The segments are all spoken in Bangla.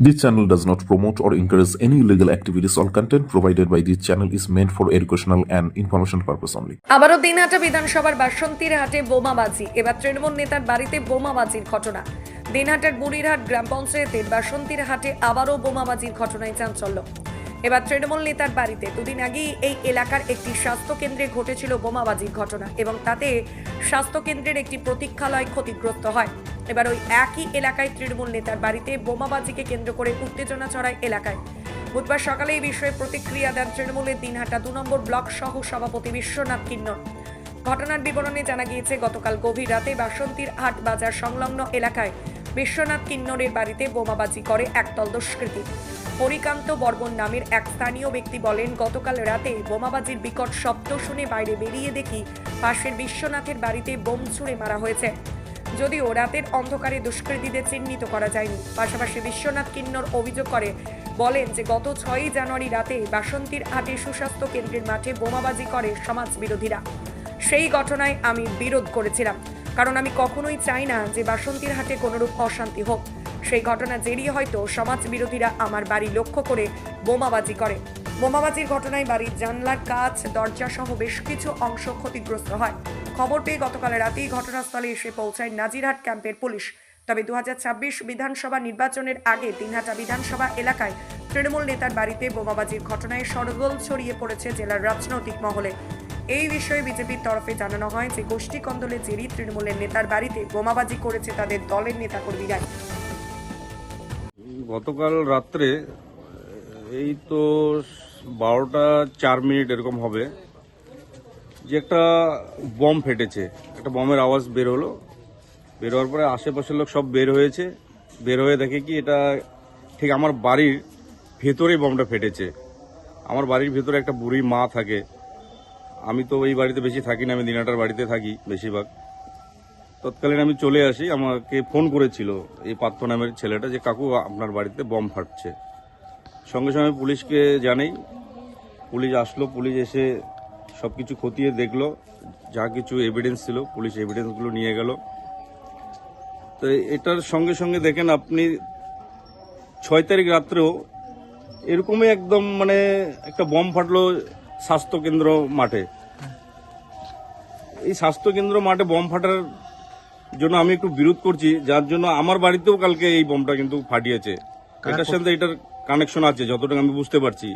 This channel does not promote or encourage any illegal activities. All content provided by this channel is meant for educational and information purpose only. আবারও দিনহাটা বিধানসভার বাসন্তীর হাটে বোমাবাজি এবার তৃণমূল নেতার বাড়িতে বোমাবাজির ঘটনা দিনহাটার বুড়িরহাট গ্রাম পঞ্চায়েতের বাসন্তীর হাটে আবারও বোমাবাজির ঘটনায় চাঞ্চল্য এবার তৃণমূল নেতার বাড়িতে দুদিন আগেই এই এলাকার একটি স্বাস্থ্য কেন্দ্রে ঘটেছিল বোমাবাজির ঘটনা এবং তাতে স্বাস্থ্য কেন্দ্রের একটি প্রতীক্ষালয় ক্ষতিগ্রস্ত হয় এবার ওই একই এলাকায় তৃণমূল নেতার বাড়িতে বোমাবাজিকে কেন্দ্র করে উত্তেজনা ছড়ায় এলাকায়। বুধবার সকালে এই বিষয়ে প্রতিক্রিয়া দেন তৃণমূলের দিনহাটা দু নম্বর ব্লক সহ সভাপতি বিশ্বনাথ কিন্নর। ঘটনার বিবরণে জানা গিয়েছে, গতকাল গভীর রাতে বাসন্তীর হাট বাজার সংলগ্ন এলাকায় বিশ্বনাথ কিন্নরের বাড়িতে বোমাবাজি করে একদল দুষ্কৃতী। হরিকান্ত বর্মন নামের এক স্থানীয় ব্যক্তি বলেন, গতকাল রাতে বোমাবাজির বিকট শব্দ শুনে বাইরে বেরিয়ে দেখি পাশের বিশ্বনাথের বাড়িতে বোম ছুঁড়ে মারা হয়েছে। যদিও রাতের অন্ধকারে দুষ্কৃতীদের চিহ্নিত করা যায়নি। পাশাপাশি বিশ্বনাথ কিন্নর অভিযোগ করে, বলেন যে গত ছয়ই জানুয়ারি রাতে বাসন্তীর হাটে সুস্বাস্থ্য কেন্দ্রের মাঠে বোমাবাজি করে সমাজ বিরোধীরা সেই ঘটনায় আমি বিরোধ করেছিলাম, কারণ আমি কখনোই চাই না যে বাসন্তীর হাটে কোনোরূপ অশান্তি হোক। সেই ঘটনা জেরিয়ে হয়তো সমাজ বিরোধীরা আমার বাড়ি লক্ষ্য করে বোমাবাজি করে। বোমাবাজির ঘটনায় বাড়ির জানলার কাচ দরজা সহ বেশ কিছু অংশ ক্ষতিগ্রস্ত হয়। খবর পেয়ে গতকাল রাতেই ঘটনাস্থলে এসে পৌঁছায় নাজিরহাট ক্যাম্পের পুলিশ। তবে দুহাজার ছাব্বিশ বিধানসভা নির্বাচনের আগে দিনহাটা বিধানসভা এলাকায় তৃণমূল নেতার বাড়িতে বোমাবাজির ঘটনায় সরগোল ছড়িয়ে পড়েছে জেলার রাজনৈতিক মহলে। এই বিষয়ে বিজেপির তরফে জানানো হয় যে গোষ্ঠী কন্দলের জেরি তৃণমূলের নেতার বাড়িতে বোমাবাজি করেছে তাদের দলের নেতাকর্মীরা। গতকাল রাত্রে এই তো বারোটা চার মিনিট এরকম হবে। যে একটা বম ফেটেছে, একটা বমের আওয়াজ বের হলো। বের হওয়ার পরে আশেপাশের লোক সব বের হয়েছে। বের হয়ে দেখে কি এটা ঠিক আমার বাড়ির ভেতরেই বমটা ফেটেছে। আমার বাড়ির ভেতরে একটা বুড়ি মা থাকে। আমি তো এই বাড়িতে বেশি থাকি না, আমি দিনাটার বাড়িতে থাকি বেশিরভাগ। তৎকালীন আমি চলে আসি, আমাকে ফোন করেছিল এই পাত্র নামের ছেলেটা যে, কাকু, আপনার বাড়িতে বম ফাটছে। সঙ্গে সঙ্গে পুলিশকে জানাই। পুলিশ আসলো পুলিশ এসে সব কিছু খতিয়ে দেখল যা কিছু এভিডেন্স ছিল পুলিশ এভিডেন্সগুলো নিয়ে গেল। তো এটার সঙ্গে সঙ্গে দেখেন আপনি ছয় তারিখ রাত্রেও এরকমই একদম মানে একটা বম ফাটলো স্বাস্থ্য কেন্দ্র মাঠে। এই স্বাস্থ্য কেন্দ্র মাঠে বম ফাটার জন্য আমি একটু বিরোধ করছি যার জন্য আমার বাড়িতেও কালকে এই বমটা কিন্তু ফাটিয়েছে। এটার সাথে এটার কানেকশন আছে যতটুকু আমি বুঝতে পারছি।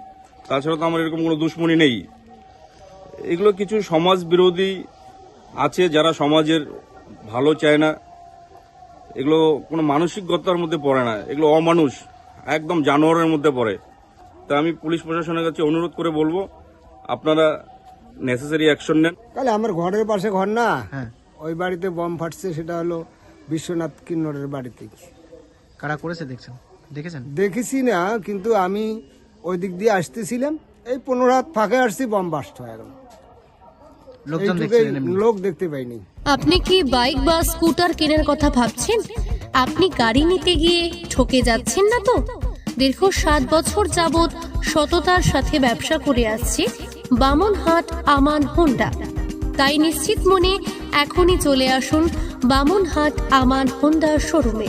তাছাড়া তো আমার এরকম কোনো দুশ্মনী নেই। এগুলো কিছু সমাজ বিরোধী আছে যারা সমাজের ভালো চায় না। এগুলো কোনো মানসিকতার মধ্যে পড়ে না। এগুলো অমানুষ একদম জানোয়ারের মধ্যে পড়ে। তা আমি পুলিশ প্রশাসনের কাছে অনুরোধ করে বলব আপনারা নেসেসারি অ্যাকশন নেন। তাহলে আমার ঘরের পাশে ঘর না? ওই বাড়িতে বম ফাটছে সেটা হলো বিশ্বনাথ কিন্নরের বাড়িতে। কারা করেছে দেখছেন? দেখেছেন? দেখেছি না কিন্তু আমি ওই দিক দিয়ে আসতেছিলাম। এই পনেরো হাত ফাঁকে আসছি বম বাস্ট হয়ে গেল। লোক দেখতে পাইনি। আপনি কি বাইক বা স্কুটার কেনার কথা ভাবছেন? আপনি গাড়ি নিতে গিয়ে ঠকে যাচ্ছেন না তো? দীর্ঘ সাত বছর যাবৎ সততার সাথে ব্যবসা করে আসছে বামনহাট আমান হোন্ডা। তাই নিশ্চিত মনে এখনই চলে আসুন বামনহাট আমান হোন্ডা শোরুমে।